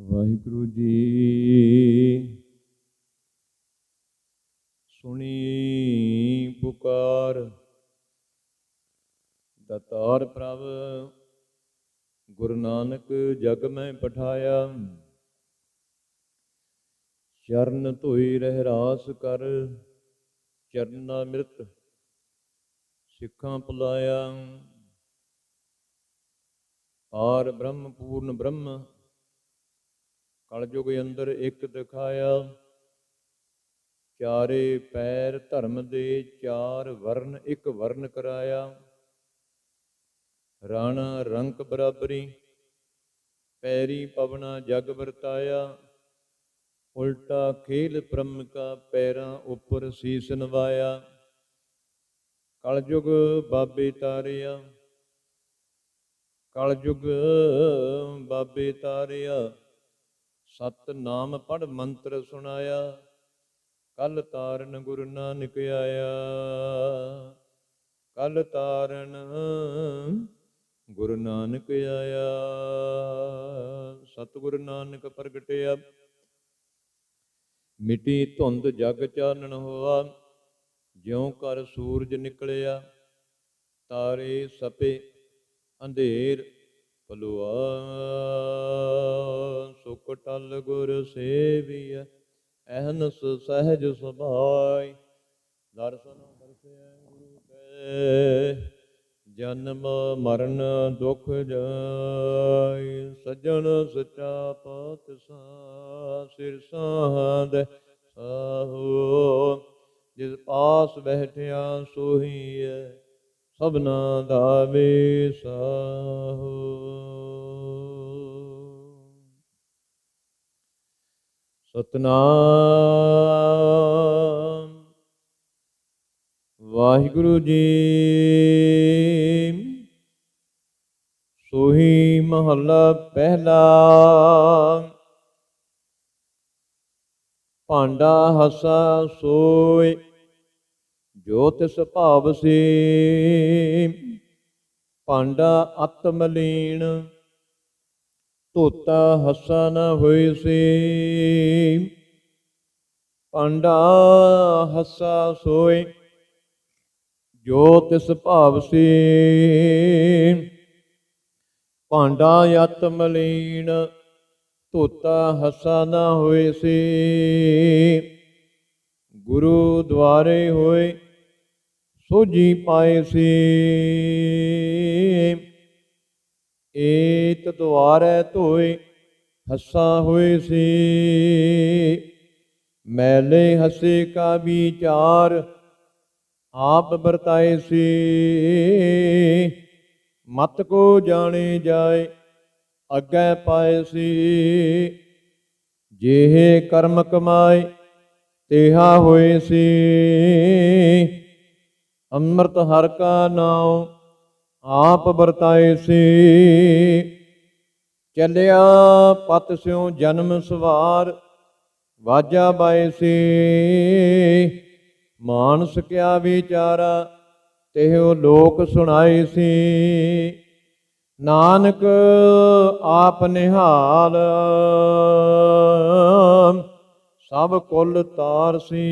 ਵਾਹਿਗੁਰੂ ਜੀ। ਸੁਣੀ ਪੁਕਾਰ। ਦਤਾਰ ਪ੍ਰਭ, ਗੁਰੂ ਨਾਨਕ ਜਗ ਮੈਂ ਪਠਾਇਆ। ਚਰਨ ਧੋਈ ਰਹਿ ਰਾਸ ਕਰ, ਚਰਨਾ ਮਿਰਤ ਸਿੱਖਾਂ ਪਲਾਇਆ। ਆਰ ਬ੍ਰਹਮ ਪੂਰਨ ਬ੍ਰਹਮ ਕਲਯੁਗ ਅੰਦਰ ਇੱਕ ਦਿਖਾਇਆ, ਚਾਰੇ ਪੈਰ ਧਰਮ ਦੇ ਚਾਰ ਵਰਨ ਇੱਕ ਵਰਨ ਕਰਾਇਆ। ਰਾਣਾ ਰੰਕ ਬਰਾਬਰੀ, ਪੈਰੀ ਪਵਨਾ ਜਗ ਵਰਤਾਇਆ। ਉਲਟਾ ਖੇਲ ਬ੍ਰਹਮ ਕਾ ਪੈਰਾਂ ਉੱਪਰ ਸੀਸ ਨਵਾਇਆ। ਕਲਯੁਗ ਬਾਬੇ ਤਾਰਿਆ ਕਲਯੁਗ ਬਾਬੇ ਤਾਰਿਆ। ਸਤ ਨਾਮ ਪੜ ਮੰਤਰ ਸੁਣਾਇਆ, ਕਲ ਤਾਰਨ ਗੁਰੂ ਨਾਨਕ ਆਇਆ। ਕਲ ਤਾਰਨ ਗੁਰੂ ਨਾਨਕ ਆਇਆ। ਸਤਿਗੁਰੂ ਨਾਨਕ ਪ੍ਰਗਟਿਆ। ਮਿੱਟੀ ਧੁੰਦ ਜਗ ਚਾਨਣ ਹੋਆ, ਜਿਉ ਕਰ ਸੂਰਜ ਨਿਕਲਿਆ। ਤਾਰੇ ਸਪੇ ਅੰਧੇਰ ਪਲੁਆ ਸੁਖ ਗੁਰ ਸੇਵੀਐ, ਅਹਨਸ ਸਹਿਜ ਸੁਭਾਈ। ਦਰਸ਼ਨ ਦਰਸਿਐ ਗੁਰੂ ਕੈ, ਜਨਮ ਮਰਨ ਦੁਖ ਜਾਈ, ਸਜਣ ਸਚਾ ਪਾਤਸ਼ਾਹ, ਸਿਰ ਸਾਧ ਸਾਹੋ। ਜਿਸ ਪਾਸ ਬਹਿਠਿਆ ਸੋਹੀ ਸਭਨਾ ਦਾ ਵਿਸਾਹੋ ਸਤਨਾਮ। ਵਾਹਿਗੁਰੂ ਜੀ ਸੋਹੀ ਮਹੱਲਾ ਪਹਿਲਾ। ਭਾਂਡਾ ਹਸਾ ਸੋਏ, ਜੋ ਤਿਸ ਭਾਵ ਸੀ। ਭਾਂਡਾ ਆਤਮਲੀਨ ਧੋਤਾ ਹੱਸਾ ਨਾ ਹੋਈ ਸੀ। ਭਾਂਡਾ ਹੱਸਾ ਸੋਏ, ਜੋ ਤਿਸ ਭਾਵ ਸੀ। ਭਾਂਡਾ ਆਤਮਲੀਨ ਧੋਤਾ ਹੱਸਾ ਨਾ ਹੋਏ ਸੀ। ਗੁਰੂ ਦੁਆਰੇ ਹੋਏ ਸੋਜੀ ਪਾਏ ਸੀ। ਏਤ ਦੁਆਰੇ ਧੋਏ, ਹੱਸਾ ਹੋਏ ਸੀ। ਮੈਲੇ ਹਸੇ ਕਾ ਵਿਚਾਰ ਆਪ ਵਰਤਾਏ ਸੀ। ਮਤ ਕੋ ਜਾਣੇ ਜਾਏ, ਅੱਗੇ ਪਾਏ ਸੀ। ਜਿਹੇ ਕਰਮ ਕਮਾਏ, ਤੇਹਾ ਹੋਏ ਸੀ। ਅੰਮ੍ਰਿਤ ਹਰ ਕਾ ਨਾਮ ਆਪ ਵਰਤਾਏ ਸੀ। ਚੱਲਿਆ ਪਤ ਸਿਉ ਜਨਮ ਸਵਾਰ, ਵਾਜਾ ਬਾਏ ਸੀ। ਮਾਨਸ ਕਿਆ ਵਿਚਾਰਾ, ਤਿਹੁ ਲੋਕ ਸੁਣਾਏ ਸੀ। ਨਾਨਕ ਆਪ ਨਿਹਾਲ, ਸਭ ਕੁੱਲ ਤਾਰ ਸੀ।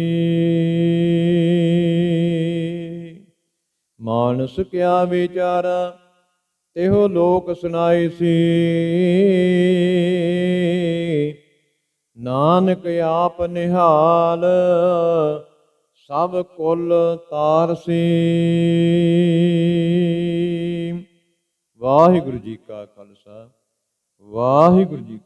ਮਾਨਸ ਕਿਆ ਵਿਚਾਰਾ, ਤਿਹੁ ਲੋਕ ਸੁਨਾਈ ਸੀ। ਨਾਨਕ ਆਪ ਨਿਹਾਲ, ਸਭ ਕੁਲ ਤਾਰ ਸੀ। ਵਾਹਿਗੁਰੂ ਜੀ ਕਾ ਖਾਲਸਾ, ਵਾਹਿਗੁਰੂ ਜੀ